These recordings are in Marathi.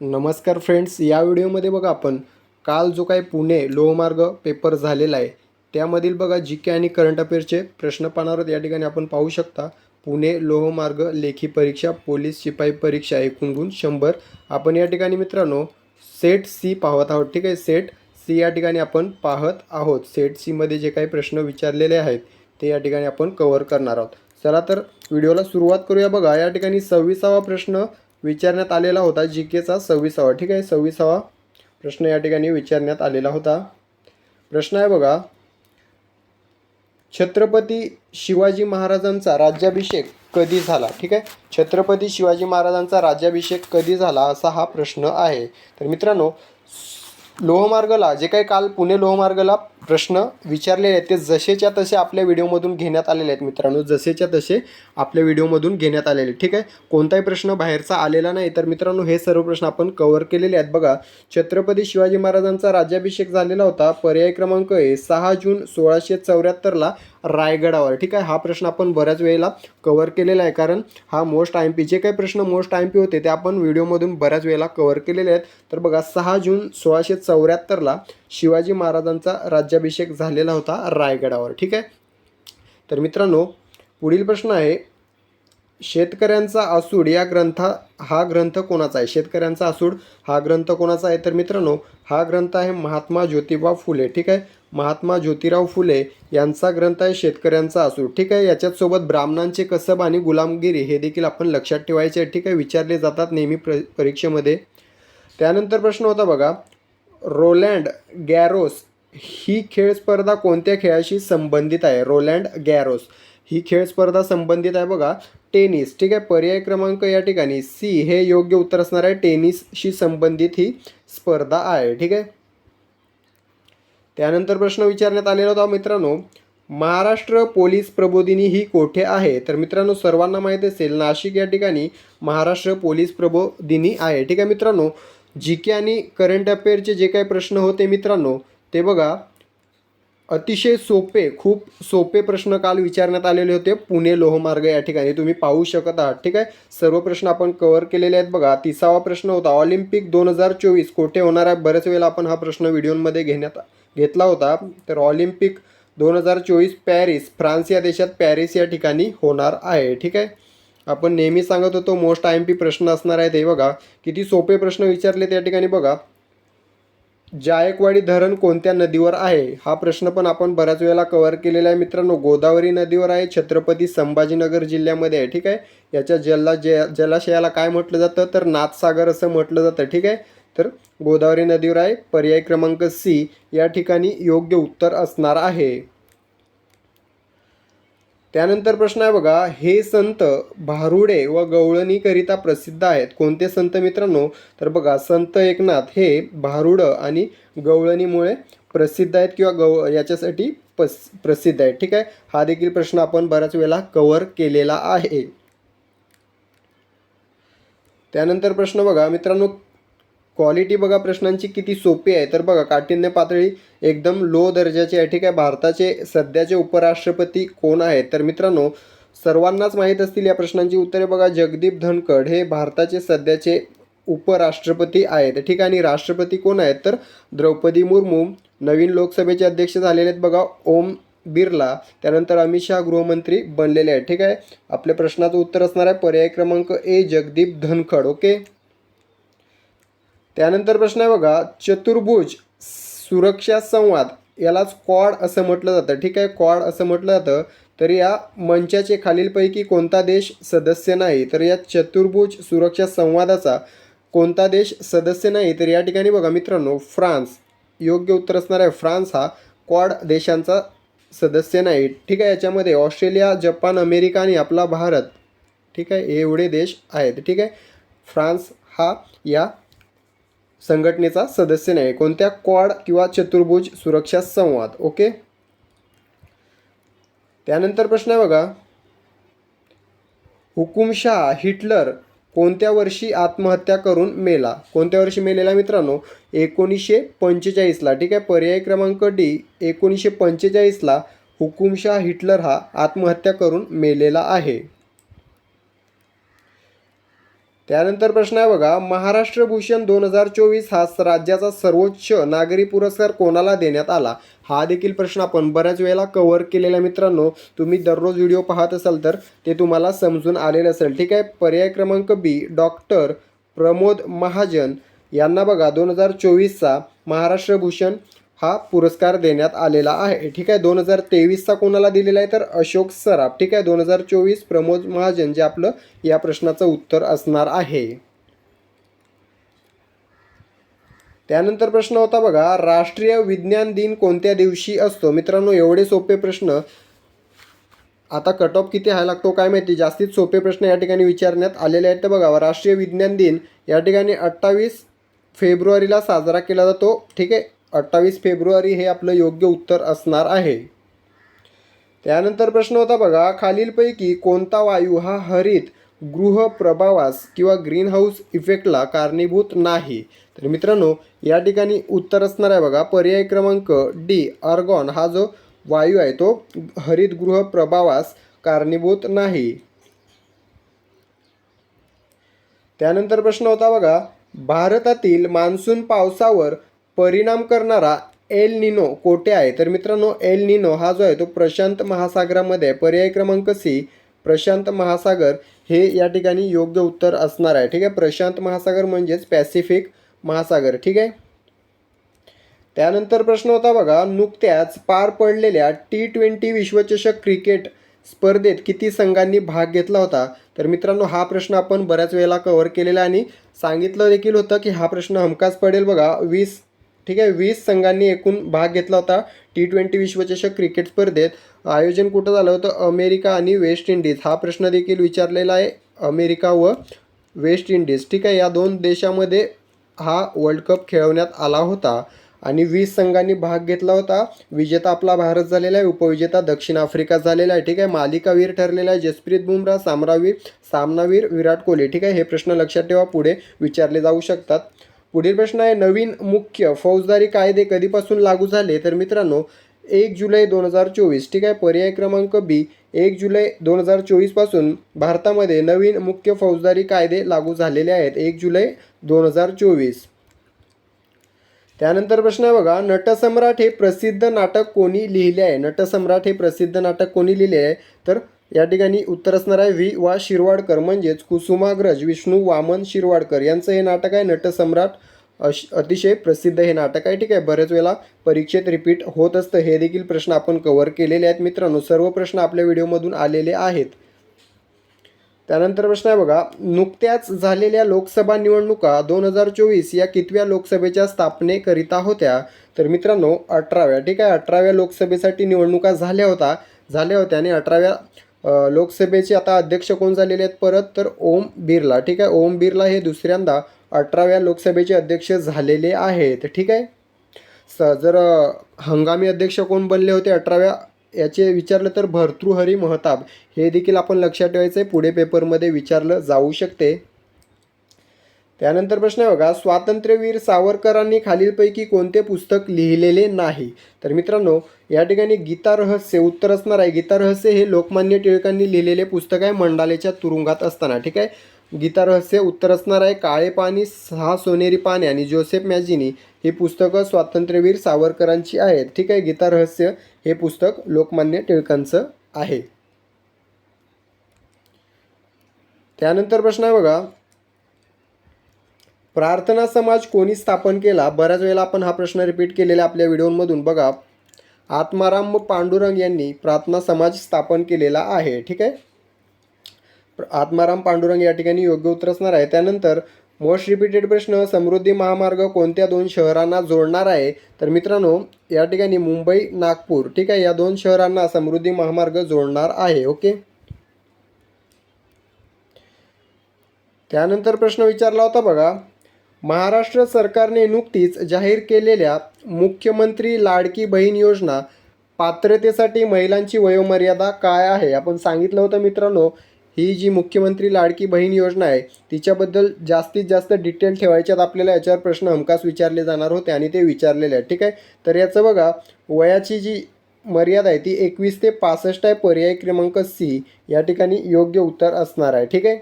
नमस्कार फ्रेंड्स या व्हिडिओमध्ये बघा आपण काल जो काही पुणे लोहमार्ग पेपर झालेला आहे त्यामधील बघा जी के आणि करंट अफेअर्सचे प्रश्न पाहणार आहोत. या ठिकाणी आपण पाहू शकता पुणे लोहमार्ग लेखी परीक्षा पोलीस शिपाई परीक्षा एकूण गुण शंभर. आपण या ठिकाणी मित्रांनो सेट सी पाहत आहोत ठीक आहे? सेट सी या ठिकाणी आपण पाहत आहोत. सेट सीमध्ये जे काही प्रश्न विचारलेले आहेत ते या ठिकाणी आपण कव्हर करणार आहोत. चला तर व्हिडिओला सुरुवात करूया बघा. या ठिकाणी सव्वीसावा प्रश्न विचारण्यात आलेला होता. जी केचा सव्वीसावा ठीक आहे? सव्वीसावा प्रश्न या ठिकाणी विचारण्यात आलेला होता. प्रश्न आहे बघा. छत्रपती शिवाजी महाराजांचा राज्याभिषेक कधी झाला? ठीक आहे? छत्रपती शिवाजी महाराजांचा राज्याभिषेक कधी झाला? असा हा प्रश्न आहे. तर मित्रांनो लोहमार्गला जे काही काल पुणे लोहमार्गला प्रश्न विचारलेले आहेत ते जसेच्या तसे आपल्या व्हिडिओमधून घेण्यात आलेले आहेत मित्रांनो. जसेच्या तसे आपल्या व्हिडिओमधून घेण्यात आलेले ठीक आहे? कोणताही प्रश्न बाहेरचा आलेला नाही. तर मित्रांनो हे सर्व प्रश्न आपण कव्हर केलेले आहेत. बघा छत्रपती शिवाजी महाराजांचा राज्याभिषेक झालेला होता. पर्याय क्रमांक आहे सहा जून सोळाशे चौऱ्याहत्तरला रायगडावर. ठीक आहे? हा प्रश्न आपण बऱ्याच वेळेला कव्हर केलेला आहे. कारण हा मोस्ट आय एम पी जे काही प्रश्न मोस्ट आय एम पी होते ते आपण व्हिडिओमधून बऱ्याच वेळेला कव्हर केलेले आहेत. तर बघा सहा जून सोळाशे चौऱ्याहत्तरला शिवाजी महाराजांचा राज्याभिषेक झालेला होता रायगडावर. ठीक आहे? तर मित्रांनो पुढील प्रश्न आहे शेतकऱ्यांचा आसूड या ग्रंथा हा ग्रंथ कोणाचा आहे? शेतकऱ्यांचा आसूड हा ग्रंथ कोणाचा आहे? तर मित्रांनो हा ग्रंथ आहे महात्मा ज्योतिबा फुले. ठीक आहे? महात्मा ज्योतिराव फुले यांचा ग्रंथ आहे शेतकऱ्यांचा असूर. ठीक आहे याच्यासोबत ब्राह्मणांचे कसब आणि गुलामगिरी हे देखील आपण लक्षात ठेवायचे ठीक आहे विचारले जातात नेहमी प्र परीक्षेमध्ये. त्यानंतर प्रश्न होता बघा रोलँड गॅरोस ही खेळ स्पर्धा कोणत्या खेळाशी संबंधित आहे? रोलँड गॅरोस ही खेळ स्पर्धा संबंधित आहे बघा टेनिस. ठीक आहे पर्याय क्रमांक या ठिकाणी सी हे योग्य उत्तर असणार आहे. टेनिसशी संबंधित ही स्पर्धा आहे. ठीक आहे त्यानंतर प्रश्न विचारण्यात आलेला होता मित्रांनो महाराष्ट्र पोलीस प्रबोधिनी ही कोठे आहे? तर मित्रांनो सर्वांना माहीत असेल नाशिक या ठिकाणी महाराष्ट्र पोलीस प्रबोधिनी आहे. ठीक आहे मित्रांनो जी के आणि करंट अफेअरचे जे काही प्रश्न होते मित्रांनो ते बघा. अतिशय सोपे खूप सोपे प्रश्न काल विचारण्यात आलेले होते. पुणे लोहमार्ग या ठिकाणी तुम्ही पाहू शकत आहात. ठीक आहे? सर्व प्रश्न आपण कव्हर केलेले आहेत बघा. तिसावा प्रश्न होता. ऑलिम्पिक दोन हजार चोवीस कोठे होणार आहे? बऱ्याच वेळेला आपण हा प्रश्न व्हिडिओमध्ये घेण्यात घेतला होता. तर ऑलिम्पिक दोन हजार चोवीस पॅरिस फ्रान्स या देशात पॅरिस या ठिकाणी होणार आहे. ठीक आहे? आपण नेहमी सांगत होतो मोस्ट आय एम पी प्रश्न असणार आहेत हे बघा. किती सोपे प्रश्न विचारले त्या ठिकाणी बघा. जायकवाडी धरण कोणत्या नदीवर आहे? हा प्रश्न पण आपण बऱ्याच वेळेला कव्हर केलेला आहे मित्रांनो. गोदावरी नदीवर आहे छत्रपती संभाजीनगर जिल्ह्यामध्ये आहे ठीक आहे? याच्या जला जे जलाशयाला काय म्हटलं जातं? तर नाथसागर असं म्हटलं जातं ठीक आहे? तर गोदावरी नदीवर आहे पर्याय क्रमांक सी. या ठिकाणी योग्य उत्तर असणार आहे. त्यानंतर प्रश्न आहे बघा हे संत भारुडे व गवळणीकरिता प्रसिद्ध आहेत. कोणते संत मित्रांनो? तर बघा संत एकनाथ हे भारुड आणि गवळणीमुळे प्रसिद्ध आहेत किंवा गव याच्यासाठी पस प्रसिद्ध आहेत. ठीक आहे? हा देखील प्रश्न आपण बऱ्याच वेळेला कव्हर केलेला आहे. त्यानंतर प्रश्न बघा मित्रांनो क्वालिटी बघा प्रश्नांची किती सोपी आहे. तर बघा काठिण्य पातळी एकदम लो दर्जाची आहे. ठीक आहे भारताचे सध्याचे उपराष्ट्रपती कोण आहेत? तर मित्रांनो सर्वांनाच माहीत असतील या प्रश्नांची उत्तरे बघा. जगदीप धनखड हे भारताचे सध्याचे उपराष्ट्रपती आहेत. ठीक आहे आणि राष्ट्रपती कोण आहेत? तर द्रौपदी मुर्मू नवीन लोकसभेचे अध्यक्ष झालेले आहेत बघा ओम बिर्ला. त्यानंतर अमित शहा गृहमंत्री बनलेले आहेत. ठीक आहे आपल्या प्रश्नाचं उत्तर असणार आहे. पर्याय क्रमांक ए जगदीप धनखड. ओके? त्यानंतर प्रश्न आहे बघा चतुर्भुज सुरक्षा संवाद यालाच क्वाड असं म्हटलं जातं. ठीक आहे? क्वाड असं म्हटलं जातं. तर या मंचाचे खालीलपैकी कोणता देश सदस्य नाही? तर या चतुर्भुज सुरक्षा संवादाचा कोणता देश सदस्य नाही? तर या ठिकाणी बघा मित्रांनो फ्रान्स. योग्य उत्तर असणार आहे फ्रान्स हा क्वाड देशांचा सदस्य नाही. ठीक आहे? याच्यामध्ये ऑस्ट्रेलिया जपान अमेरिका आणि आपला भारत. ठीक आहे? एवढे देश आहेत. ठीक आहे? फ्रान्स हा या संघटनेचा सदस्य नाही. कोणत्या क्वाड किंवा चतुर्भुज सुरक्षा संवाद? ओके? त्यानंतर प्रश्न आहे बघा. हुकुमशाह हिटलर कोणत्या वर्षी आत्महत्या करून मेला? कोणत्या वर्षी मेलेला मित्रांनो? एकोणीसशे पंचेचाळीसला ठीक आहे? पर्याय क्रमांक डी एकोणीसशे पंचेचाळीसला हुकुमशाह हिटलर हा आत्महत्या करून मेलेला आहे. त्यानंतर प्रश्न आहे बघा महाराष्ट्र भूषण दोन हजार चोवीस हा स- राज्याचा सर्वोच्च नागरी पुरस्कार कोणाला देण्यात आला? हा देखील प्रश्न आपण बऱ्याच वेळेला कव्हर केलेला मित्रांनो तुम्ही दररोज व्हिडिओ पाहत असाल तर ते तुम्हाला समजून आलेलं असेल. ठीक आहे? पर्याय क्रमांक बी डॉक्टर प्रमोद महाजन यांना बघा दोन हजार चोवीसचा महाराष्ट्र भूषण हा पुरस्कार देण्यात आलेला आहे. ठीक आहे दोन हजार तेवीसचा कोणाला दिलेला आहे? तर अशोक सराफ. ठीक आहे दोन हजार चोवीस प्रमोद महाजन जे आपलं या प्रश्नाचं उत्तर असणार आहे. त्यानंतर प्रश्न होता बघा राष्ट्रीय विज्ञान दिन कोणत्या दिवशी असतो? मित्रांनो एवढे सोपे प्रश्न. आता कट ऑफ किती आहे लागतो काय माहिती? जास्तीत सोपे प्रश्न या ठिकाणी विचारण्यात आलेले आहेत. तर बघा राष्ट्रीय विज्ञान दिन या ठिकाणी अठ्ठावीस फेब्रुवारीला साजरा केला जातो. ठीक आहे अठ्ठावीस फेब्रुवारी हे आपलं योग्य उत्तर असणार आहे. त्यानंतर प्रश्न होता बघा खालीलपैकी कोणता वायू हा हरित गृह प्रभावास किंवा ग्रीन हाऊस इफेक्टला कारणीभूत नाही? तर मित्रांनो या ठिकाणी उत्तर असणार आहे बघा पर्याय क्रमांक डी आर्गॉन. हा जो वायू आहे तो हरितगृह प्रभावास कारणीभूत नाही. त्यानंतर प्रश्न होता बघा भारतातील मान्सून पावसावर परिणाम करणारा एल निनो कोठे आहे? तर मित्रांनो एल निनो हा जो आहे तो प्रशांत महासागरामध्ये पर्याय क्रमांक सी प्रशांत महासागर हे या ठिकाणी योग्य उत्तर असणार आहे. ठीक आहे? प्रशांत महासागर म्हणजेच पॅसिफिक महासागर. ठीक आहे? त्यानंतर प्रश्न होता बघा नुकत्याच पार पडलेल्या टी ट्वेंटी विश्वचषक क्रिकेट स्पर्धेत किती संघांनी भाग घेतला होता? तर मित्रांनो हा प्रश्न आपण बऱ्याच वेळेला कव्हर केलेला आणि सांगितलं देखील होतं की हा प्रश्न हमखास पडेल बघा वीस ठीक आहे वीस संघांनी एकूण भाग घेतला होता. टी ट्वेंटी विश्वचषक क्रिकेट स्पर्धेत आयोजन कुठं झालं होतं? अमेरिका आणि वेस्ट इंडिज. हा प्रश्न देखील विचारलेला आहे अमेरिका व वेस्ट इंडिज. ठीक आहे या दोन देशामध्ये हा वर्ल्ड कप खेळवण्यात आला होता आणि वीस संघांनी भाग घेतला होता. विजेता आपला भारत झालेला आहे उपविजेता दक्षिण आफ्रिका झालेला आहे. ठीक आहे मालिकावीर ठरलेला आहे जसप्रीत बुमराह सामरावीर सामनावीर विराट कोहली. ठीक आहे हे प्रश्न लक्षात ठेवा पुढे विचारले जाऊ शकतात. पुढील प्रश्न आहे नवीन मुख्य फौजदारी कायदे कधीपासून लागू झाले? तर मित्रांनो एक जुलै दोन हजार चोवीस ठीक आहे? पर्याय क्रमांक बी एक जुलै दोन हजार चोवीसपासून भारतामध्ये नवीन मुख्य फौजदारी कायदे लागू झालेले आहेत एक जुलै दोन हजार चोवीस. त्यानंतर प्रश्न आहे बघा नटसम्राट हे प्रसिद्ध नाटक कोणी लिहिले आहे? नटसम्राट हे प्रसिद्ध नाटक कोणी लिहिले आहे? तर या ठिकाणी उत्तर असणार आहे व्ही वा शिरवाडकर म्हणजेच कुसुमाग्रज विष्णू वामन शिरवाडकर. यांचं हे नाटक आहे नटसम्राट अश अतिशय प्रसिद्ध हे नाटक आहे. ठीक आहे बरेच वेळेला परीक्षेत रिपीट होत असतं. हे देखील प्रश्न आपण कव्हर केलेले आहेत मित्रांनो. सर्व प्रश्न आपल्या व्हिडिओमधून आलेले आहेत. त्यानंतर प्रश्न आहे बघा नुकत्याच झालेल्या लोकसभा निवडणुका दोन हजार चोवीस या कितव्या लोकसभेच्या स्थापनेकरिता होत्या? तर मित्रांनो अठराव्या. ठीक आहे अठराव्या लोकसभेसाठी निवडणुका झाल्या होता झाल्या होत्या आणि अठराव्या लोकसभेचे आता अध्यक्ष कोण झालेले आहेत परत? तर ओम बिर्ला. ठीक आहे? ओम बिर्ला हे दुसऱ्यांदा अठराव्या लोकसभेचे अध्यक्ष झालेले आहेत. ठीक आहे? स जर हंगामी अध्यक्ष कोण बनले होते अठराव्या? याचे विचारलं तर भर्तृहरी महताब. हे देखील आपण लक्षात ठेवायचं आहे पुढे पेपरमध्ये विचारलं जाऊ शकते. त्यानंतर प्रश्न आहे बघा स्वातंत्र्यवीर सावरकरांनी खालीलपैकी कोणते पुस्तक लिहिलेले नाही? तर मित्रांनो या ठिकाणी गीता रहस्य उत्तर असणार आहे. गीता रहस्य हे लोकमान्य टिळकांनी लिहिलेले पुस्तक आहे मंडालेच्या तुरुंगात असताना ठीक आहे? गीता रहस्य उत्तर असणार आहे काळे पाणी सहा सोनेरी पाने आणि जोसेफ मॅजिनी ही पुस्तकं स्वातंत्र्यवीर सावरकरांची आहेत ठीक आहे? गीता रहस्य हे पुस्तक लोकमान्य टिळकांचं आहे. त्यानंतर प्रश्न आहे बघा प्रार्थना समाज कोणी स्थापन केला? बऱ्याच वेळेला आपण हा प्रश्न रिपीट केलेला आपल्या व्हिडिओमधून बघा. आत्माराम पांडुरंग यांनी प्रार्थना समाज स्थापन केलेला आहे. ठीक आहे? प्र- आत्माराम पांडुरंग या ठिकाणी योग्य उत्तर असणार आहे. त्यानंतर मोस्ट रिपीटेड प्रश्न समृद्धी महामार्ग कोणत्या दोन शहरांना जोडणार आहे? तर मित्रांनो या ठिकाणी मुंबई नागपूर ठीक आहे? या दोन शहरांना समृद्धी महामार्ग जोडणार आहे. ओके? त्यानंतर प्रश्न विचारला होता बघा. महाराष्ट्र सरकारने नुकतीच जाहीर केलेल्या मुख्यमंत्री लाडकी बहीण योजना पात्रतेसाठी महिलांची वयोमर्यादा काय आहे? आपण सांगितलं होतं मित्रांनो ही जी मुख्यमंत्री लाडकी बहीण योजना आहे तिच्याबद्दल जास्तीत जास्त डिटेल ठेवायच्यात आपल्याला याच्यावर प्रश्न हमखास विचारले जाणार होते आणि ते विचारलेले आहेत ठीक आहे? तर याचं बघा वयाची जी मर्यादा आहे ती एकवीस ते पासष्ट आहे. पर्याय क्रमांक सी या ठिकाणी योग्य उत्तर असणार आहे ठीक आहे?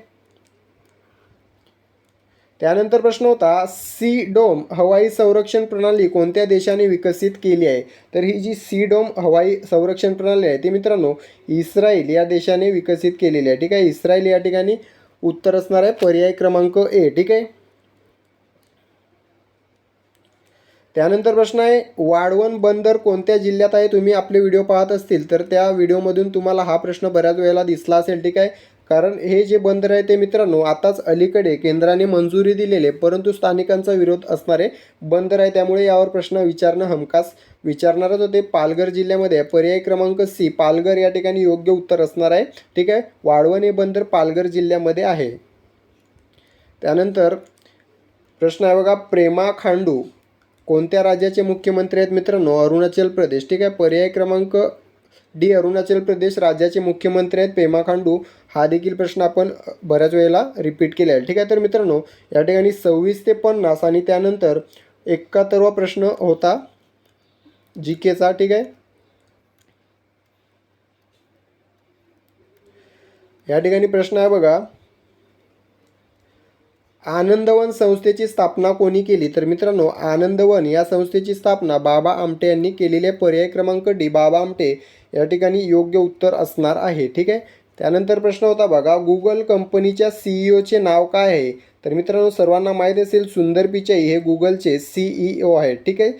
त्यानंतर प्रश्न होता सी डोम हवाई संरक्षण प्रणाली कोणत्या देशाने विकसित केली आहे? तर ही जी सी डोम हवाई संरक्षण प्रणाली आहे ती मित्रांनो इस्रायल या देशाने विकसित केलेली आहे. ठीक आहे? इस्रायल या ठिकाणी उत्तर असणार आहे पर्याय क्रमांक ए. ठीक आहे? त्यानंतर प्रश्न आहे वाढवण बंदर कोणत्या जिल्ह्यात आहे? तुम्ही आपले व्हिडिओ पाहत असतील तर त्या व्हिडिओमधून तुम्हाला हा प्रश्न बऱ्याच वेळेला दिसला असेल. ठीक आहे? कारण हे जे बंदर आहे ते मित्रांनो आताच अलीकडे केंद्राने मंजुरी दिलेले परंतु स्थानिकांचा विरोध असणारे बंदर आहे त्यामुळे यावर प्रश्न विचारणं हमखास विचारणारच होते. पालघर जिल्ह्यामध्ये आहे. पर्याय क्रमांक सी पालघर या ठिकाणी योग्य उत्तर असणार आहे. ठीक आहे? वाढवण हे बंदर पालघर जिल्ह्यामध्ये आहे. त्यानंतर प्रश्न आहे बघा प्रेमा खांडू कोणत्या राज्याचे मुख्यमंत्री आहेत मित्रांनो? अरुणाचल प्रदेश. ठीक आहे? पर्याय क्रमांक डी अरुणाचल प्रदेश राज्याचे मुख्यमंत्री आहेत पेमा खांडू. हा देखील प्रश्न आपण बऱ्याच वेळेला रिपीट केला आहे. ठीक आहे तर मित्रांनो या ठिकाणी सव्वीस ते पन्नास आणि त्यानंतर एकाहत्तरवा प्रश्न होता जी केचा ठीक आहे? या ठिकाणी प्रश्न आहे बघा. आनंदवन संस्थेची स्थापना कोणी केली? तर मित्रांनो आनंदवन या संस्थेची स्थापना बाबा आमटे यांनी केलेल्या पर्याय क्रमांक डी बाबा आमटे या ठिकाणी योग्य उत्तर असणार आहे. ठीक आहे? त्यानंतर प्रश्न होता बघा गुगल कंपनीच्या सीईओचे नाव काय आहे? तर मित्रांनो सर्वांना माहीत असेल सुंदर पिचाई हे गुगलचे सीईओ आहेत ठीक आहे?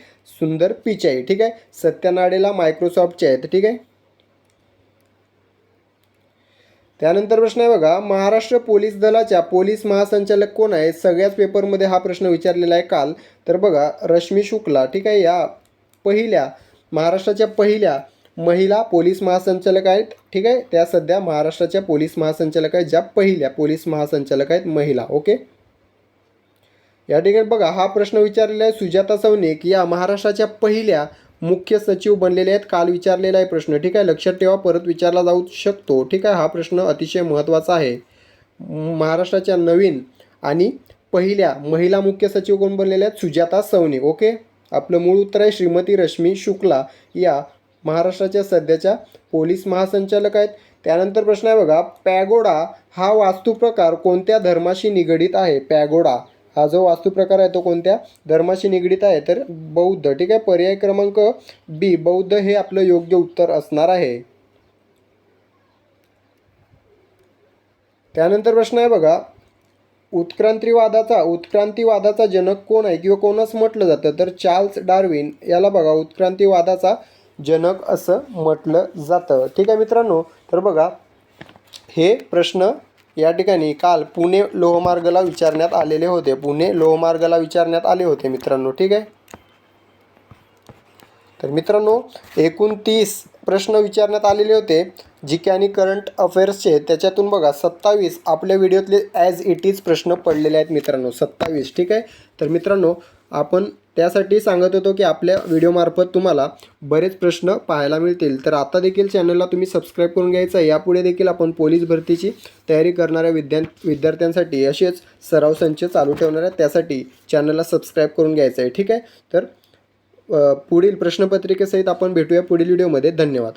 सुंदर पिचाई ठीक आहे? सत्यनाडेला मायक्रोसॉफ्टचे आहेत ठीक आहे? त्यानंतर प्रश्न आहे बघा महाराष्ट्र पोलीस दलाच्या पोलीस महासंचालक कोण आहे? सगळ्याच पेपरमध्ये हा प्रश्न विचारलेला आहे काल. तर बघा रश्मी शुक्ला ठीक आहे? या पहिल्या महाराष्ट्राच्या पहिल्या महिला पोलीस महासंचालक आहेत ठीक आहे? त्या सध्या महाराष्ट्राच्या पोलीस महासंचालक आहेत ज्या पहिल्या पोलीस महासंचालक आहेत महिला ओके? या ठिकाणी बघा हा प्रश्न विचारलेला आहे सुजाता सवनिक या महाराष्ट्राच्या पहिल्या मुख्य सचिव बनलेले आहेत काल विचारलेला आहे प्रश्न ठीक आहे? लक्षात ठेवा परत विचारला जाऊ शकतो ठीक आहे? हा प्रश्न अतिशय महत्त्वाचा आहे. महाराष्ट्राच्या नवीन आणि पहिल्या महिला मुख्य सचिव कोण बनलेल्या आहेत? सुजाता सवनिक ओके? आपलं मूळ उत्तर आहे श्रीमती रश्मी शुक्ला या महाराष्ट्राच्या सध्याच्या पोलीस महासंचालक आहेत. त्यानंतर प्रश्न आहे बघा पॅगोडा हा वास्तुप्रकार कोणत्या धर्माशी निगडीत आहे? पॅगोडा हा जो वास्तुप्रकार आहे तो कोणत्या धर्माशी निगडीत आहे? तर बौद्ध. ठीक आहे पर्याय क्रमांक बी बौद्ध हे आपलं योग्य उत्तर असणार आहे. त्यानंतर प्रश्न आहे बघा उत्क्रांतीवादाचा उत्क्रांतीवादाचा जनक कोण आहे किंवा कोणच म्हटलं जातं? तर चार्ल्स डार्विन. याला बघा उत्क्रांतीवादाचा जनक असं म्हटलं जातं. ठीक आहे मित्रांनो तर बघा हे प्रश्न या ठिकाणी काल पुणे लोहमार्गला विचारण्यात आलेले होते. पुणे लोहमार्गला विचारण्यात आले होते मित्रांनो ठीक आहे? तर मित्रांनो एकोणतीस प्रश्न विचारण्यात आलेले होते. जी के आणि करंट अफेअर्सचे त्याच्यातून बघा सत्तावीस आपल्या व्हिडिओतले ॲज इट इज प्रश्न पडलेले आहेत मित्रांनो सत्तावीस ठीक आहे? तर मित्रांनो आपण त्यासाठी सांगत होतो की आपल्या व्हिडिओमार्फत तुम्हाला बरेच प्रश्न पाहायला मिळतील. तर आता देखील चॅनलला तुम्ही सबस्क्राईब करून घ्यायचं आहे. यापुढे देखील आपण पोलीस भरतीची तयारी करणाऱ्या विद्या विद्यार्थ्यांसाठी असेच सराव संच चालू ठेवणार आहेत त्यासाठी चॅनलला सबस्क्राईब करून घ्यायचं आहे. ठीक आहे? तर पुढील प्रश्नपत्रिकेसहित आपण भेटूया पुढील व्हिडिओमध्ये धन्यवाद.